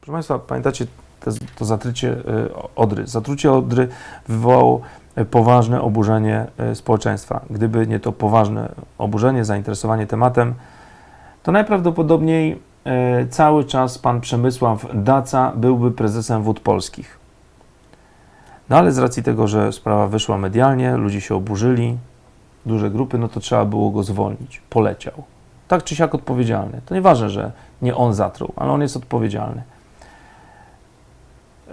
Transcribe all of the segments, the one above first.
Proszę Państwa, pamiętacie to, to zatrucie y, Odry? Zatrucie Odry wywołało y, poważne oburzenie y, społeczeństwa. Gdyby nie to poważne oburzenie, zainteresowanie tematem, to najprawdopodobniej cały czas pan Przemysław Daca byłby prezesem Wód Polskich. No ale z racji tego, że sprawa wyszła medialnie, ludzie się oburzyli, duże grupy, no to trzeba było go zwolnić. Poleciał. Tak czy siak odpowiedzialny. To nieważne, że nie on zatruł, ale on jest odpowiedzialny.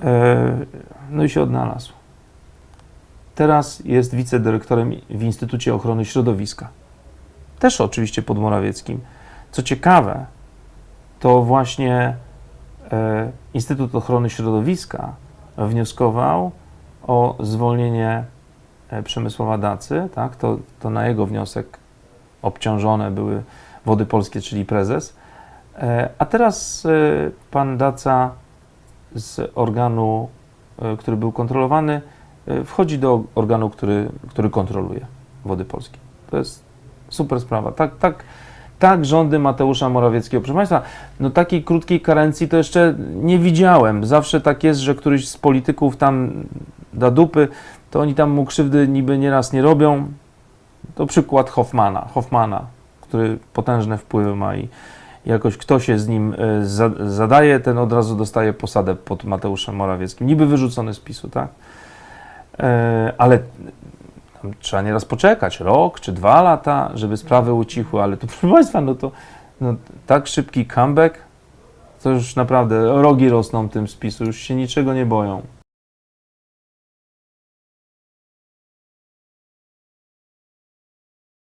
E, No i się odnalazł. Teraz jest wicedyrektorem w Instytucie Ochrony Środowiska. Też oczywiście pod Morawieckim. Co ciekawe, to właśnie e, Instytut Ochrony Środowiska wnioskował o zwolnienie e, Przemysława Dacy. Tak? To, to na jego wniosek obciążone były Wody Polskie, czyli prezes. E, A teraz e, pan Daca z organu, e, który był kontrolowany, wchodzi do organu, który, który kontroluje Wody Polskie. To jest super sprawa. Tak, tak, tak rządy Mateusza Morawieckiego. Proszę Państwa, no takiej krótkiej karencji to jeszcze nie widziałem. Zawsze tak jest, że któryś z polityków tam da dupy, to oni tam mu krzywdy niby nieraz nie robią. To przykład Hoffmana. Hoffmana, który potężne wpływy ma i jakoś kto się z nim e, za, zadaje, ten od razu dostaje posadę pod Mateuszem Morawieckim. Niby wyrzucony z PiSu, tak? E, ale trzeba nieraz poczekać, rok czy dwa lata, żeby sprawy ucichły, ale to proszę Państwa, no to no, tak szybki comeback, to już naprawdę rogi rosną tym z PiSu, już się niczego nie boją.